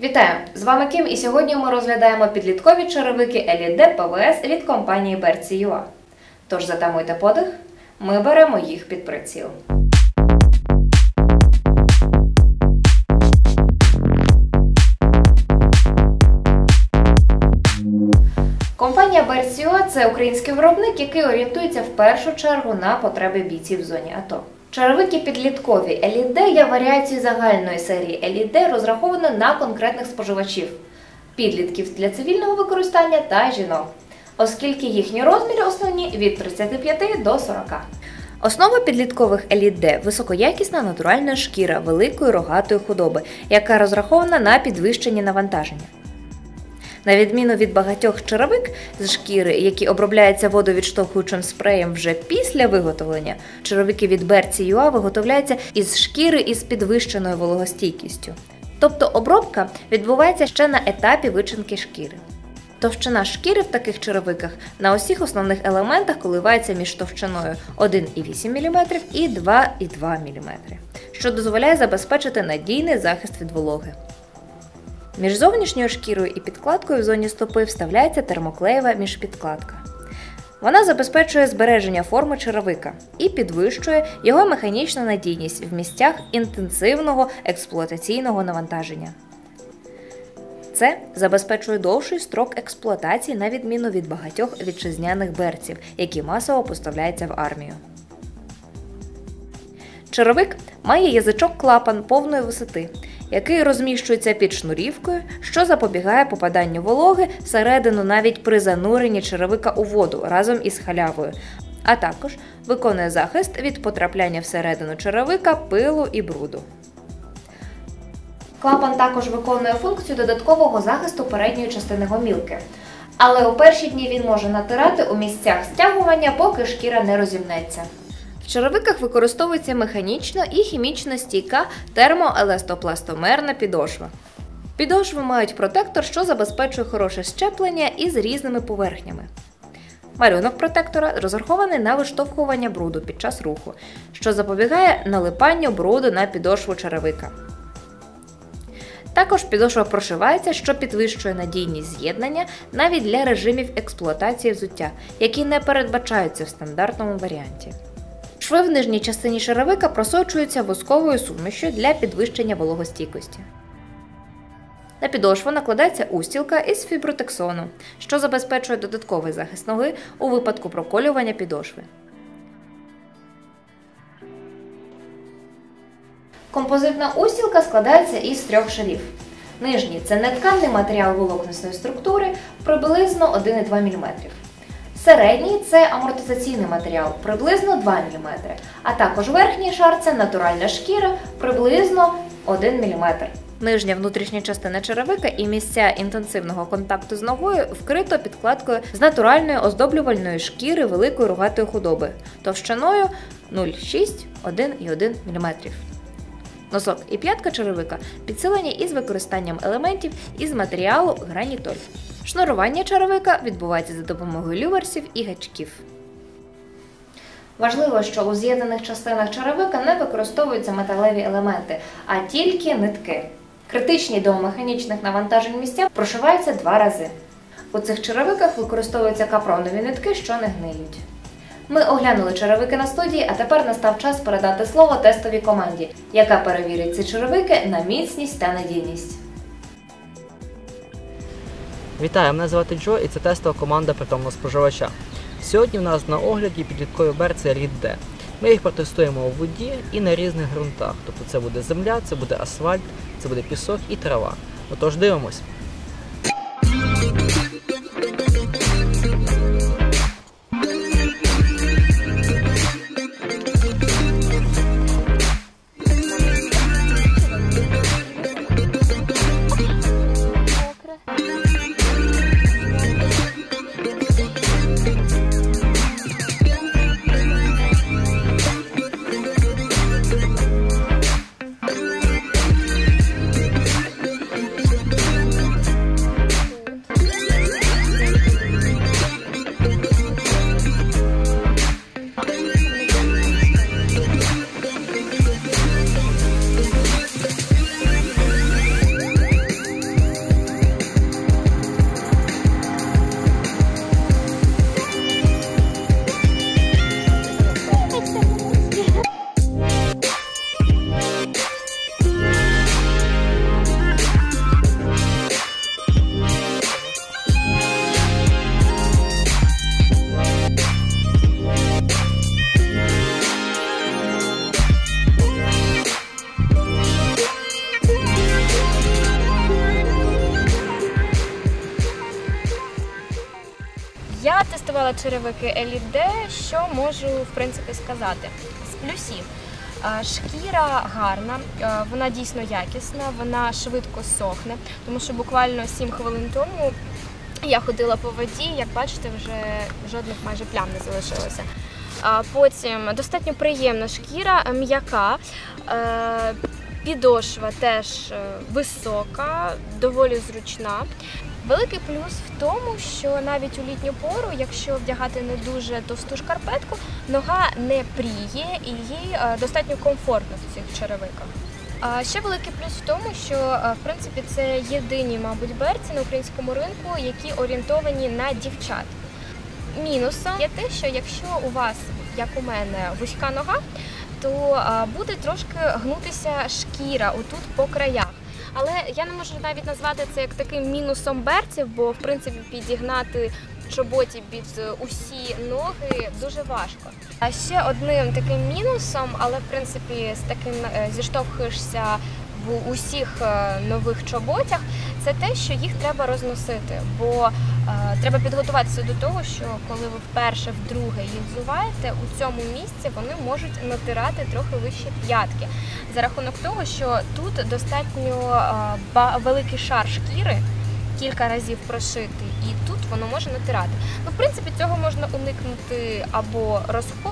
Вітаю! З вами Ким і сьогодні ми розглядаємо підліткові черевики LED ПВС від компанії Berці.ua. Тож затамуйте подих, ми беремо їх під приціл. Компанія Bercio – це український виробник, який орієнтується в першу чергу на потреби бійців в зоні АТО. Черевики підліткові LED є варіацією загальної серії LED, розрахованої на конкретних споживачів підлітків для цивільного використання та жінок, оскільки їхні розміри основні від 35 до 40. Основа підліткових LED – високоякісна натуральна шкіра великої рогатої худоби, яка розрахована на підвищення навантаження. На відміну від багатьох черевик з шкіри, які обробляються водовідштовхуючим спреєм вже після виготовлення, черевики від Berці.ua виготовляються із шкіри із підвищеною вологостійкістю. Тобто обробка відбувається ще на етапі вичинки шкіри. Товщина шкіри в таких черевиках на усіх основних елементах коливається між товщиною 1,8 мм і 2,2 мм, що дозволяє забезпечити надійний захист від вологи. Між зовнішньою шкірою і підкладкою в зоні стопи вставляється термоклеєва міжпідкладка. Вона забезпечує збереження форми черевика і підвищує його механічну надійність в місцях інтенсивного експлуатаційного навантаження. Це забезпечує довший строк експлуатації на відміну від багатьох вітчизняних берців, які масово поставляються в армію. Черевик має язичок клапан повної висоти, який розміщується під шнурівкою, що запобігає попаданню вологи всередину навіть при зануренні черевика у воду разом із халявою, а також виконує захист від потрапляння всередину черевика, пилу і бруду. Клапан також виконує функцію додаткового захисту передньої частини гомілки. Але у перші дні він може натирати у місцях стягування, поки шкіра не розімнеться. В черевиках використовується механічно і хімічно стійка термоеластопластомерна підошва. Підошви мають протектор, що забезпечує хороше щеплення із різними поверхнями. Малюнок протектора розрахований на виштовхування бруду під час руху, що запобігає налипанню бруду на підошву черевика. Також підошва прошивається, що підвищує надійність з'єднання навіть для режимів експлуатації взуття, які не передбачаються в стандартному варіанті. Шви в нижній частині черевика просочуються восковою сумішю для підвищення вологостійкості. На підошву накладається устілка із фібротексону, що забезпечує додатковий захист ноги у випадку проколювання підошви. Композитна устілка складається із трьох шарів. Нижній це нетканий матеріал волокнисної структури приблизно 1,2 мм. Середній це амортизаційний матеріал приблизно 2 мм, а також верхній шар це натуральна шкіра приблизно 1 мм. Нижня внутрішня частина черевика і місця інтенсивного контакту з ногою вкрито підкладкою з натуральної оздоблювальної шкіри великої рогатої худоби товщиною 0,6 1,1 мм. Носок і п'ятка черевика підсилені із використанням елементів із матеріалу гранітоль. Шнурування черевика відбувається за допомогою люверсів і гачків. Важливо, що у з'єднаних частинах черевика не використовуються металеві елементи, а тільки нитки. Критичні до механічних навантажень місця прошиваються два рази. У цих черевиках використовуються капронові нитки, що не гниють. Ми оглянули черевики на студії, а тепер настав час передати слово тестовій команді, яка перевірить ці черевики на міцність та надійність. Вітаю, мене звати Джо і це тестова команда притомного споживача. Сьогодні в нас на огляді підліткові берці рід Д. Ми їх протестуємо у воді і на різних ґрунтах. Тобто це буде земля, це буде асфальт, це буде пісок і трава. Отож, дивимось. Протестувала черевики Elite, що можу в принципі сказати з плюсів. Шкіра гарна, вона дійсно якісна, вона швидко сохне, тому що буквально 7 хвилин тому я ходила по воді, як бачите, вже жодних майже плям не залишилося. Потім достатньо приємна шкіра, е, м'яка. е, Підошва теж е, висока, доволі зручна. Великий плюс в тому, що навіть у літню пору, якщо вдягати не дуже товсту шкарпетку, нога не пріє і їй е, достатньо комфортно в цих черевиках. Ще великий плюс в тому, що е, в принципі це єдині, мабуть, берці на українському ринку, які орієнтовані на дівчат. Мінусом є те, що якщо у вас, як у мене, вузька нога, то буде трошки гнутися шкіра отут по краях. Але я не можу навіть назвати це як таким мінусом берців, бо в принципі підігнати чоботі під е, усі ноги дуже важко. А ще одним таким мінусом, але в принципі з таким е, зіштовхуєшся в усіх е, нових чоботях, це те, що їх треба розносити. Бо треба підготуватися до того, що коли ви вперше, вдруге їх взуваєте, у цьому місці вони можуть натирати трохи вище п'ятки. За рахунок того, що тут достатньо великий шар шкіри, кілька разів прошитий, і тут воно може натирати. Ну, в принципі, цього можна уникнути або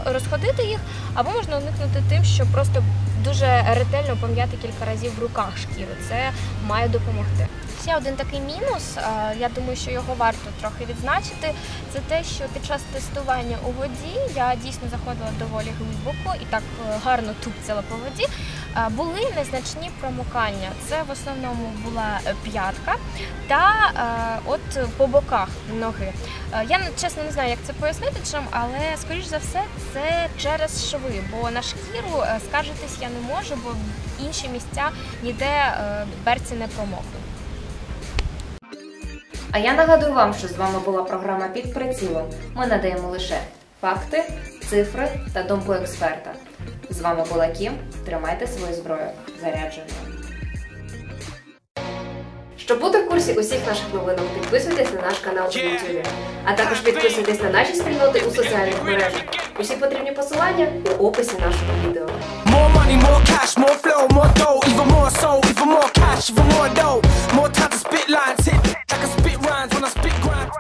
розходити їх, або можна уникнути тим, що просто дуже ретельно пом'яти кілька разів в руках шкіру. Це має допомогти. Ще один такий мінус, е, я думаю, що його варто трохи відзначити, це те, що під час тестування у воді я дійсно заходила доволі глибоко і так е, гарно тупцяла по воді. Е, Були незначні промокання. Це в основному була п'ятка та от по боках ноги. Я чесно не знаю, як це пояснити чим, але скоріш за все це через шви, бо на шкіру скаржитись я не можу, бо інші місця ніде берці не промокли. А я нагадую вам, що з вами була програма під прицілом. Ми надаємо лише факти, цифри та думку експерта. З вами була Кім. Тримайте свою зброю зарядженою. Щоб бути в курсі усіх наших новинок, підписуйтесь на наш канал у YouTube. А також підписуйтесь на наші спільноти у соціальних мережах. Усі потрібні посилання у описі нашого відео. More money, more cash, more flow, more dough, even more soul, even more cash, even more dough. More time to spit lines, hit like I spit rhymes when I spit grind.